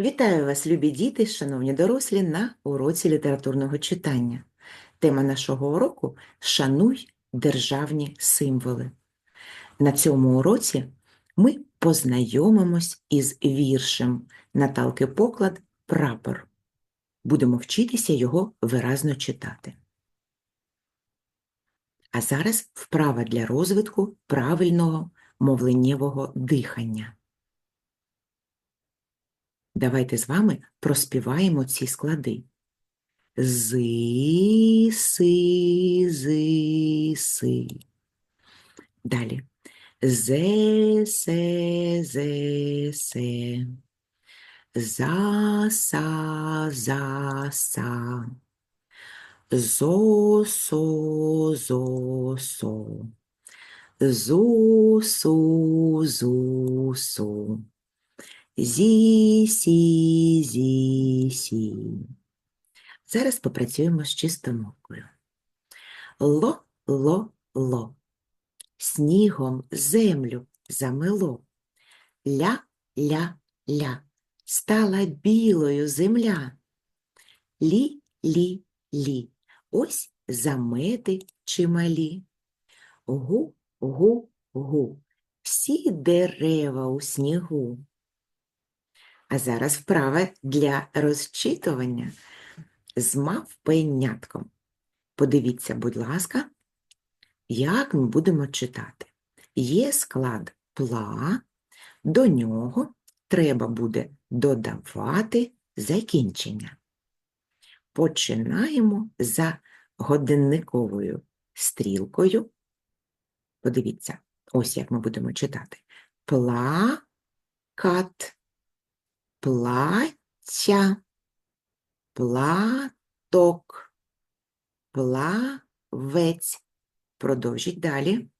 Вітаю вас, любі діти, шановні дорослі, на уроці літературного читання. Тема нашого уроку Шануй державні символи. На цьому уроці ми познайомимось із віршем Наталки Поклад Прапор. Будемо вчитися його виразно читати. А зараз вправа для розвитку правильного мовленнєвого дихання. Давайте з вами проспіваємо ці склади. Зи, си, зи, си. Далі. Зе, се, зе, се. За, са, за, са. Зо, со, зо, со. Зу, су, зу, су. Зі, сі, зі, сі. Зараз попрацюємо з чистомовкою. Ло, ло, ло. Снігом землю замило. Ля, ля, ля. Стала білою земля. Лі, лі, лі. Ось замети чималі. Гу, гу, гу. Всі дерева у снігу. А зараз вправа для розчитування з мавпенятком. Подивіться, будь ласка, як ми будемо читати. Є склад пла, до нього треба буде додавати закінчення. Починаємо за годинниковою стрілкою. Подивіться, ось як ми будемо читати. Плакат плаття, платок, плавець. Продовжіть далі.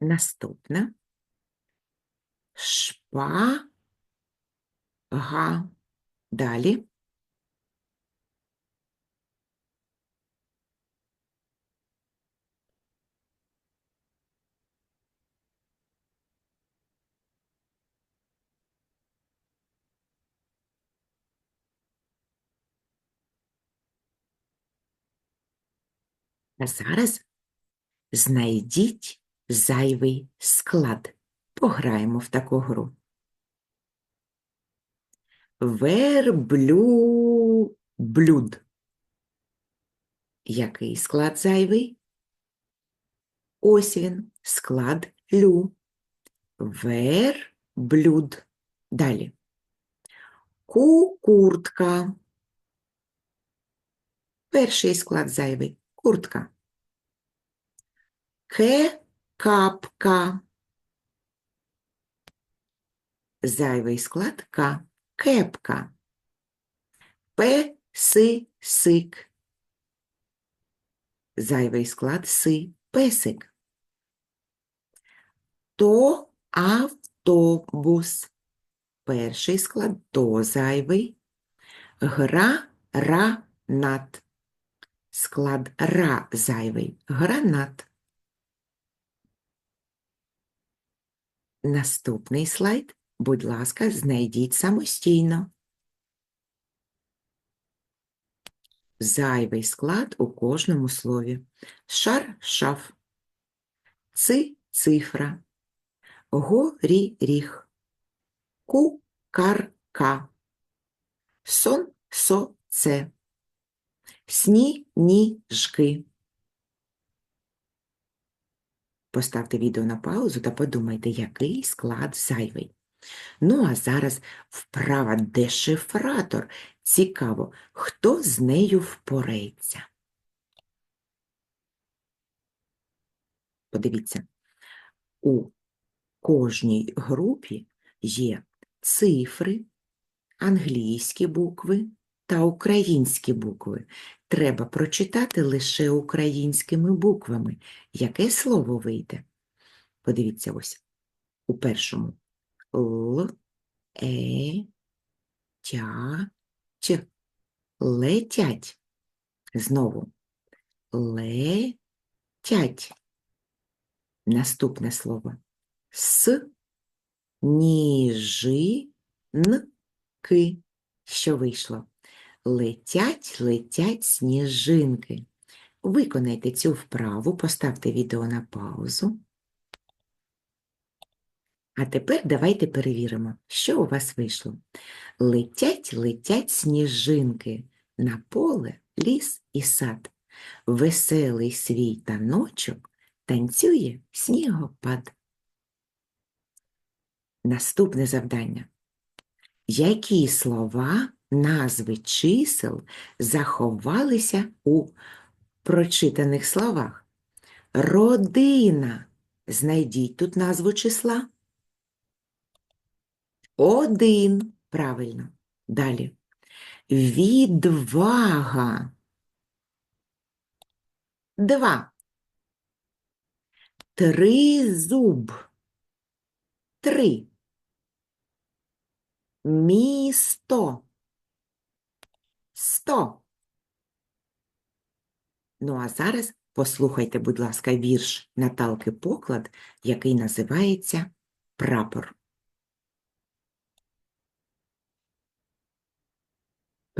Наступна. Шпага. Далі. А зараз знайдіть зайвий склад. Пограємо в таку гру. Верблюд. Який склад зайвий? Ось він, склад лю. Верблюд. Далі. Кукуртка. Перший склад зайвий. Куртка. Ке-капка. Зайвий склад К. Кепка. Пе-си-сик. Зайвий склад си. Песик. То автобус. Перший склад то зайвий. Гра-ра-нат. Склад ра зайвий. Гранат. Наступний слайд, будь ласка, знайдіть самостійно. Зайвий склад у кожному слові. Шар – шаф. Ци – цифра. Горі – ріг. Ку – карка. Сон – соце. Сні – ніжки. Поставте відео на паузу та подумайте, який склад зайвий. Ну, а зараз вправа дешифратор. Цікаво, хто з нею впорається. Подивіться, у кожній групі є цифри, англійські букви та українські букви. Треба прочитати лише українськими буквами. Яке слово вийде? Подивіться ось у першому Л, Е, Летять. Летять. Знову. Летять. Наступне слово. С ніжинки. Що вийшло? Летять, летять сніжинки. Виконайте цю вправу, поставте відео на паузу. А тепер давайте перевіримо, що у вас вийшло. Летять, летять сніжинки на поле, ліс і сад. Веселий свій таночок танцює снігопад. Наступне завдання. Які слова, назви чисел заховалися у прочитаних словах? Родина. Знайдіть тут назву числа. Один. Правильно. Далі. Відвага. Два. Тризуб. Три. Місто. Сто. Ну, а зараз послухайте, будь ласка, вірш Наталки Поклад, який називається Прапор.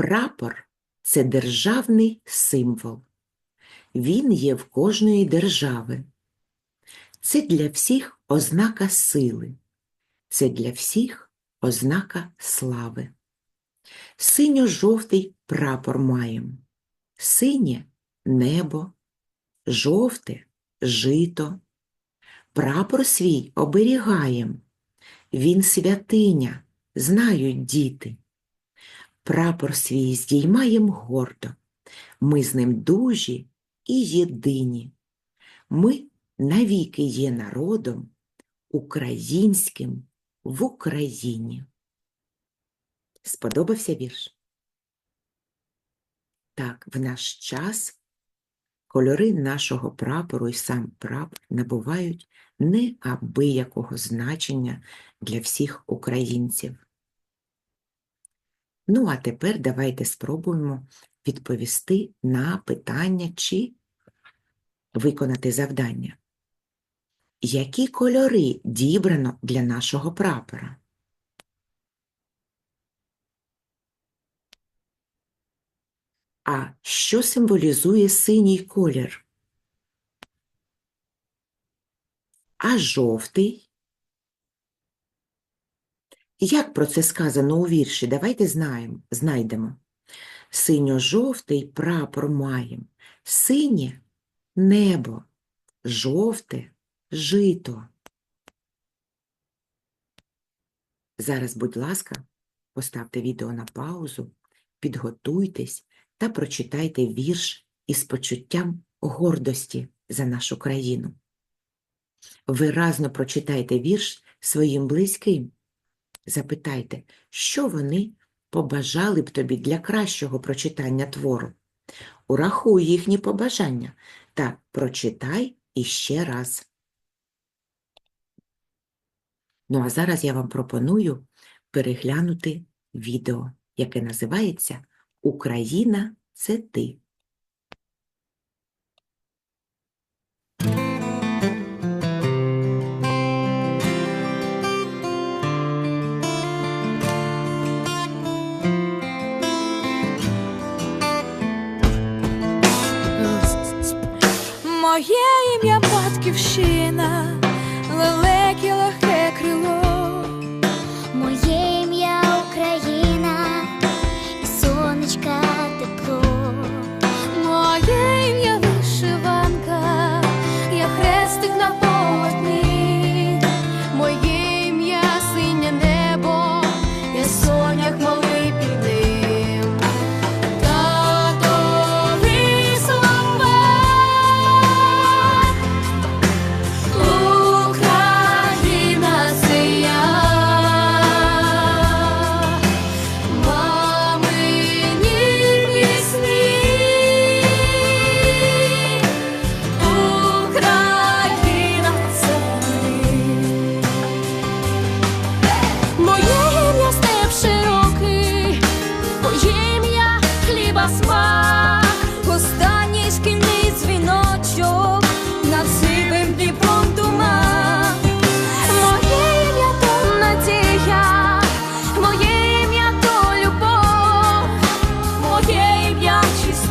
Прапор це державний символ. Він є в кожної держави. Це для всіх ознака сили, це для всіх ознака слави. Синьо-жовтий прапор маєм, синє небо, жовте жито. Прапор свій оберігаєм, він святиня, знають діти. Прапор свій здіймаєм гордо, ми з ним дужі і єдині. Ми навіки є народом українським в Україні. Сподобався вірш? Так, в наш час кольори нашого прапору і сам прапор набувають неабиякого значення для всіх українців. Ну, а тепер давайте спробуємо відповісти на питання чи виконати завдання. Які кольори дібрано для нашого прапора? А що символізує синій колір? А жовтий? Як про це сказано у вірші? Давайте знаємо, знайдемо. Синьо-жовтий прапор маєм, синє небо, жовте жито. Зараз, будь ласка, поставте відео на паузу, підготуйтесь та прочитайте вірш із почуттям гордості за нашу країну. Виразно прочитайте вірш своїм близьким. Запитайте, що вони побажали б тобі для кращого прочитання твору. Урахуй їхні побажання та прочитай іще раз. Ну а зараз я вам пропоную переглянути відео, яке називається Україна це ти. here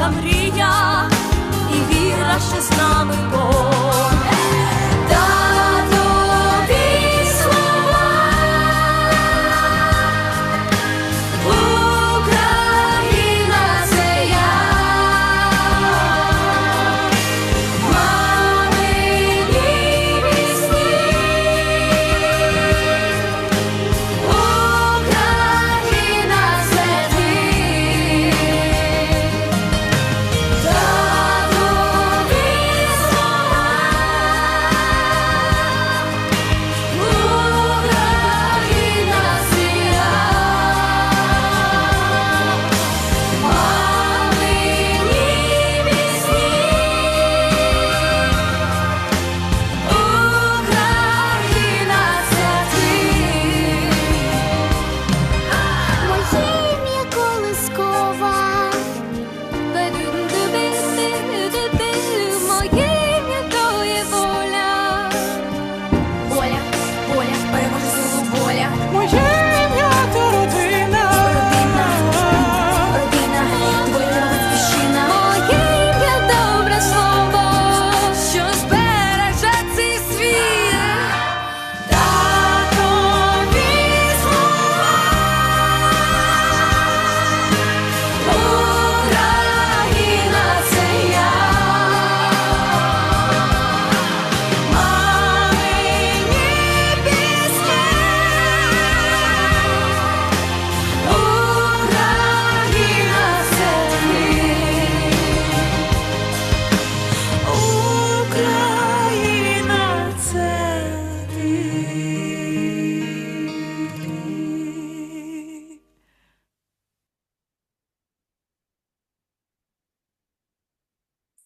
та мрія і віра, ще з нами Бог.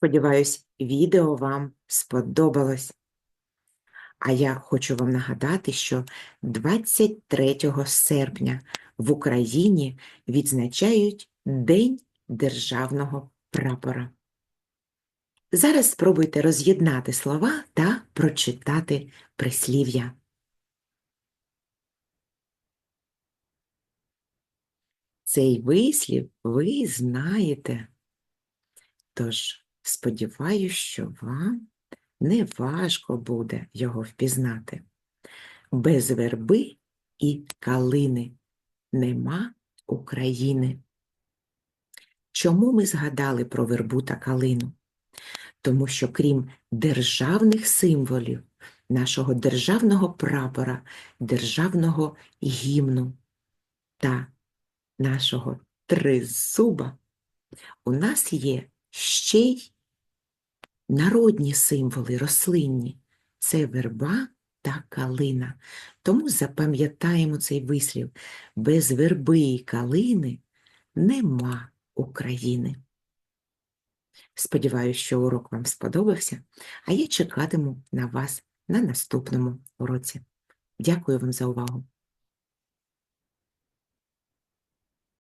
Сподіваюсь, відео вам сподобалось. А я хочу вам нагадати, що 23 серпня в Україні відзначають День державного прапора. Зараз спробуйте роз'єднати слова та прочитати прислів'я. Цей вислів ви знаєте. Тож, сподіваюся, що вам не важко буде його впізнати. Без верби і калини нема України. Чому ми згадали про вербу та калину? Тому що крім державних символів, нашого державного прапора, державного гімну та нашого тризуба, у нас є ще й народні символи рослинні це верба та калина. Тому запам'ятаємо цей вислів: без верби і калини нема України. Сподіваюсь, що урок вам сподобався, а я чекатиму на вас на наступному уроці. Дякую вам за увагу!